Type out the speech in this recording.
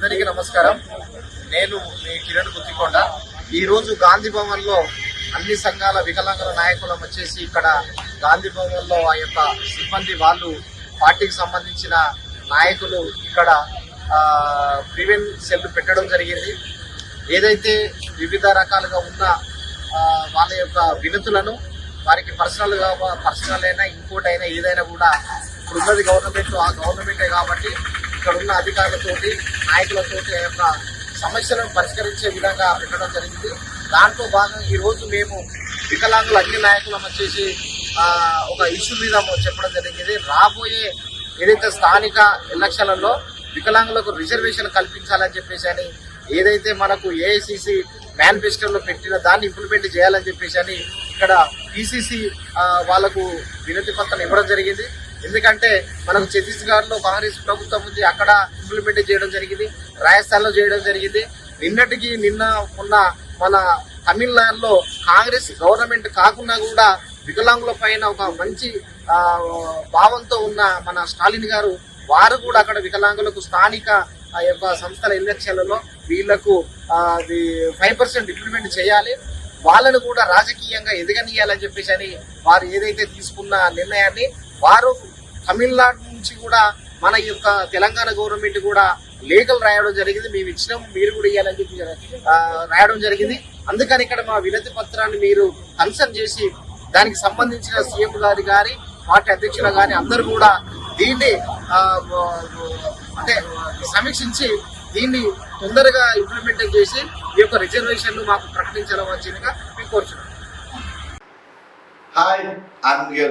అందరికీ నమస్కారం. నేను మీ కిరణ్ గుత్తికొండ ఈరోజు గాంధీ భవన్లో అన్ని సంఘాల వికలాంగుల నాయకులం వచ్చేసి ఇక్కడ గాంధీ భవన్లో ఆ యొక్క సిబ్బంది వాళ్ళు పార్టీకి సంబంధించిన నాయకులు ఇక్కడ ప్రివెన్ సెల్ పెట్టడం జరిగింది. ఏదైతే వివిధ రకాలుగా ఉన్న వాళ్ళ యొక్క వినతులను వారికి పర్సనల్గా పర్సనల్ అయినా ఇంకోటి అయినా ఏదైనా కూడా ఇప్పుడున్నది గవర్నమెంట్ ఆ గవర్నమెంటే కాబట్టి ఇక్కడ ఉన్న అధికారులతోటి నాయకులతోటి యొక్క సమస్యలను పరిష్కరించే విధంగా పెట్టడం జరిగింది. దాంట్లో భాగంగా ఈరోజు మేము వికలాంగుల అన్ని నాయకులం వచ్చేసి ఒక ఇష్యూ మీద చెప్పడం జరిగింది. రాబోయే ఏదైతే స్థానిక ఎలక్షన్లలో వికలాంగులకు రిజర్వేషన్ కల్పించాలని చెప్పేసి అని ఏదైతే మనకు ఏఐసిసి మేనిఫెస్టోలో పెట్టిన దాన్ని ఇంప్లిమెంట్ చేయాలని చెప్పేసి అని ఇక్కడ పిసిసి వాళ్ళకు వినతి పత్రం ఇవ్వడం జరిగింది. ఎందుకంటే మనకు ఛత్తీస్గఢ్లో కాంగ్రెస్ ప్రభుత్వం ఉంది అక్కడ ఇంప్లిమెంట్ చేయడం జరిగింది రాజస్థాన్లో చేయడం జరిగింది. నిన్నటికి నిన్న ఉన్న మన తమిళనాడులో కాంగ్రెస్ గవర్నమెంట్ కాకుండా కూడా వికలాంగుల పైన ఒక మంచి భావంతో ఉన్న మన స్టాలిన్ గారు వారు కూడా అక్కడ వికలాంగులకు స్థానిక యొక్క సంస్థల ఎలక్షన్లలో వీళ్ళకు ఫైవ్ పర్సెంట్ ఇంప్లిమెంట్ చేయాలి. వాళ్ళను కూడా రాజకీయంగా ఎదగనీయాలని చెప్పేసి అని వారు ఏదైతే తీసుకున్న నిర్ణయాన్ని వారు తమిళనాడు నుంచి కూడా మన యొక్క తెలంగాణ గవర్నమెంట్ కూడా లేఖలు రాయడం జరిగింది. మేము ఇచ్చినాం మీరు కూడా ఇవ్వాలని చెప్పి రాయడం జరిగింది. అందుకని ఇక్కడ మా వినతి పత్రాన్ని మీరు కన్సర్న్ చేసి దానికి సంబంధించిన సీఎం గారి గారి పార్టీ అధ్యక్షులు గారి అందరూ కూడా దీన్ని అంటే సమీక్షించి దీన్ని తొందరగా ఇంప్లిమెంట్ చేసి ఈ యొక్క రిజర్వేషన్ను మాకు ప్రకటించడం వచ్చిందిగా మేము కోరుచున్నాం. Hi I'm here